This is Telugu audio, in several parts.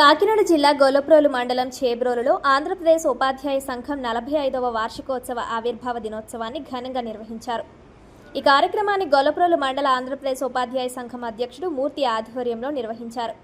కాకినాడ జిల్లా గొల్లప్రోలు మండలం చేబ్రోలులో ఆంధ్రప్రదేశ్ ఉపాధ్యాయ సంఘం నలభై ఐదవ వార్షికోత్సవ ఆవిర్భావ దినోత్సవాన్ని ఘనంగా నిర్వహించారు. ఈ కార్యక్రమాన్ని గొల్లప్రోలు మండల ఆంధ్రప్రదేశ్ ఉపాధ్యాయ సంఘం అధ్యక్షుడు మూర్తి ఆధ్వర్యంలో నిర్వహించారు.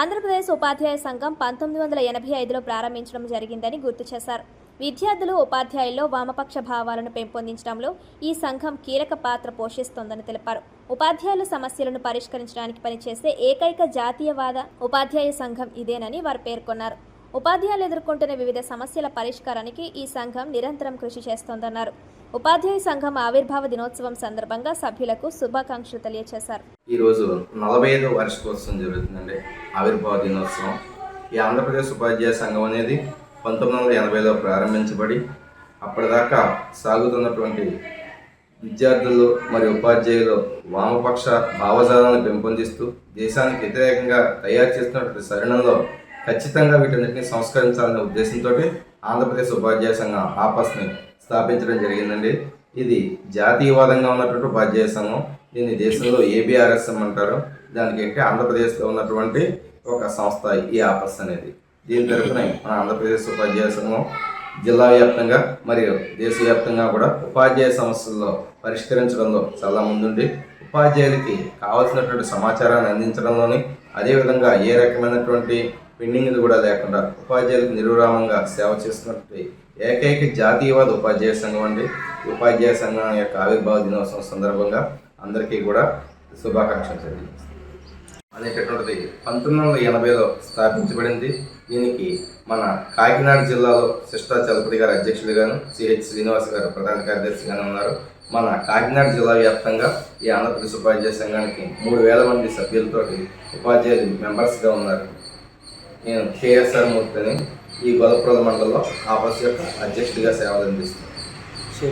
ఆంధ్రప్రదేశ్ ఉపాధ్యాయ సంఘం పంతొమ్మిది వందల ఎనభై ఐదులో ప్రారంభించడం జరిగిందని గుర్తు చేశారు. విద్యార్థులు ఉపాధ్యాయుల్లో వామపక్ష భావాలను పెంపొందించడంలో ఈ సంఘం కీలక పాత్ర పోషిస్తోందని తెలిపారు. ఉపాధ్యాయుల సమస్యలను పరిష్కరించడానికి పనిచేసే ఏకైక జాతీయవాద ఉపాధ్యాయ సంఘం ఇదేనని వారు పేర్కొన్నారు. ఉపాధ్యాయులు ఎదుర్కొంటున్న వివిధ సమస్యల పరిష్కారానికి ఈ సంఘం నిరంతరం కృషి చేస్తోందన్నారు. ఉపాధ్యాయ సంఘం ఆవిర్భావ దినోత్సవం సందర్భంగా సభ్యులకు శుభాకాంక్షలు తెలియజేశారు ఈరోజు నలభై ఐదో వార్షికోత్సవం జరుగుతుందండి. ఆవిర్భావ దినోత్సవం. ఈ ఆంధ్రప్రదేశ్ ఉపాధ్యాయ సంఘం అనేది పంతొమ్మిది వందల ఎనభైలో ప్రారంభించబడి అప్పటిదాకా సాగుతున్నటువంటి విద్యార్థులు మరియు ఉపాధ్యాయులు వామపక్ష భావజాలను పెంపొందిస్తూ దేశానికి వ్యతిరేకంగా తయారు చేస్తున్నటువంటి సరణంలో ఖచ్చితంగా వీటన్నిటిని సంస్కరించాలనే ఉద్దేశంతో ఆంధ్రప్రదేశ్ ఉపాధ్యాయ సంఘం ఆపస్ని స్థాపించడం జరిగిందండి. ఇది జాతీయవాదంగా ఉన్నటువంటి ఉపాధ్యాయ సంఘం. దీన్ని దేశంలో ఏబిఆర్ఎస్ఎం అంటారు. దానికి ఆంధ్రప్రదేశ్లో ఉన్నటువంటి ఒక సంస్థ ఈ ఆపస్ అనేది. దీని తరఫున మన ఆంధ్రప్రదేశ్ ఉపాధ్యాయ సంఘం జిల్లా వ్యాప్తంగా మరియు దేశవ్యాప్తంగా కూడా ఉపాధ్యాయ సమస్యల్లో పరిష్కరించడంలో చాలా ముందుండి ఉపాధ్యాయులకి కావాల్సినటువంటి సమాచారాన్ని అందించడంలోని అదేవిధంగా ఏ రకమైనటువంటి పెండింగ్లు కూడా లేకుండా ఉపాధ్యాయులకు నిరురామంగా సేవ చేస్తున్నటువంటి ఏకైక జాతీయవాద ఉపాధ్యాయ సంఘం అండి. ఉపాధ్యాయ సంఘం యొక్క ఆవిర్భావ దినోత్సవం సందర్భంగా అందరికీ కూడా శుభాకాంక్షలు తెలియజేస్తాను అనేటటువంటిది పంతొమ్మిది వందల ఎనభైలో స్థాపించబడింది. దీనికి మన కాకినాడ జిల్లాలో శిష్టా చలపతి గారు అధ్యక్షులుగాను సిహెచ్ శ్రీనివాస్ గారు ప్రధాన కార్యదర్శిగాను ఉన్నారు. మన కాకినాడ జిల్లా వ్యాప్తంగా ఈ ఆంధ్రప్రదేశ్ ఉపాధ్యాయ సంఘానికి మూడు వేల మంది సభ్యులతోటి ఉపాధ్యాయులు మెంబర్స్గా ఉన్నారు. నేను కేఎస్ఆర్ మూర్తిని ఈ గొల్లప్రోల మండలంలో ఆఫీస్ యొక్క అధ్యక్షుడిగా సేవలు అందిస్తున్నాను